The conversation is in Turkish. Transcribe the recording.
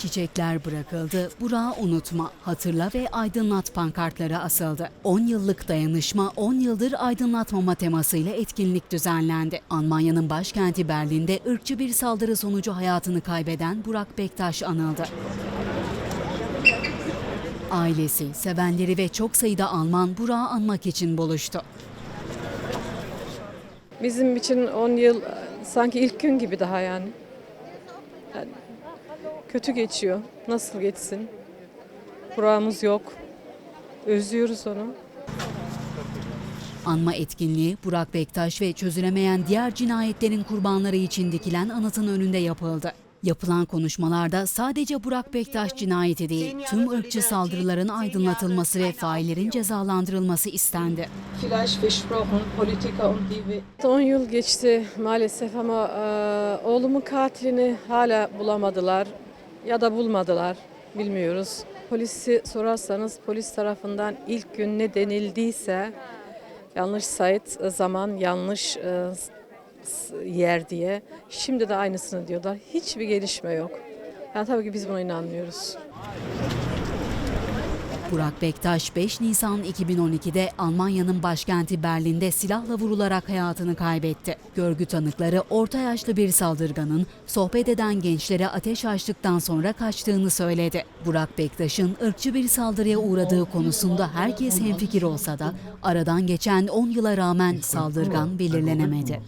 Çiçekler bırakıldı, Burak'ı unutma, hatırla ve aydınlat pankartları asıldı. 10 yıllık dayanışma, 10 yıldır aydınlatmama temasıyla etkinlik düzenlendi. Almanya'nın başkenti Berlin'de ırkçı bir saldırı sonucu hayatını kaybeden Burak Bektaş anıldı. Ailesi, sevenleri ve çok sayıda Alman Burak'ı anmak için buluştu. Bizim için 10 yıl sanki ilk gün gibi daha. Yani kötü geçiyor. Nasıl geçsin? Buramız yok. Özlüyoruz onu. Anma etkinliği Burak Bektaş ve çözülemeyen diğer cinayetlerin kurbanları için dikilen anıtın önünde yapıldı. Yapılan konuşmalarda sadece Burak Bektaş cinayeti değil, tüm ırkçı saldırıların aydınlatılması ve faillerin cezalandırılması istendi. vielleicht versprochen, Politiker und die wir 10 yıl geçti maalesef ama e, oğlumun katilini hala bulamadılar ya da bulmadılar bilmiyoruz. Polisi sorarsanız polis tarafından ilk gün ne denildiyse yanlış sayit e, zaman yanlış e, yer diye şimdi de aynısını diyorlar. Hiçbir gelişme yok. Yani tabii ki biz buna inanmıyoruz. Burak Bektaş 5 Nisan 2012'de Almanya'nın başkenti Berlin'de silahla vurularak hayatını kaybetti. Görgü tanıkları orta yaşlı bir saldırganın sohbet eden gençlere ateş açtıktan sonra kaçtığını söyledi. Burak Bektaş'ın ırkçı bir saldırıya uğradığı konusunda herkes hemfikir olsa da aradan geçen 10 yıla rağmen saldırgan belirlenemedi.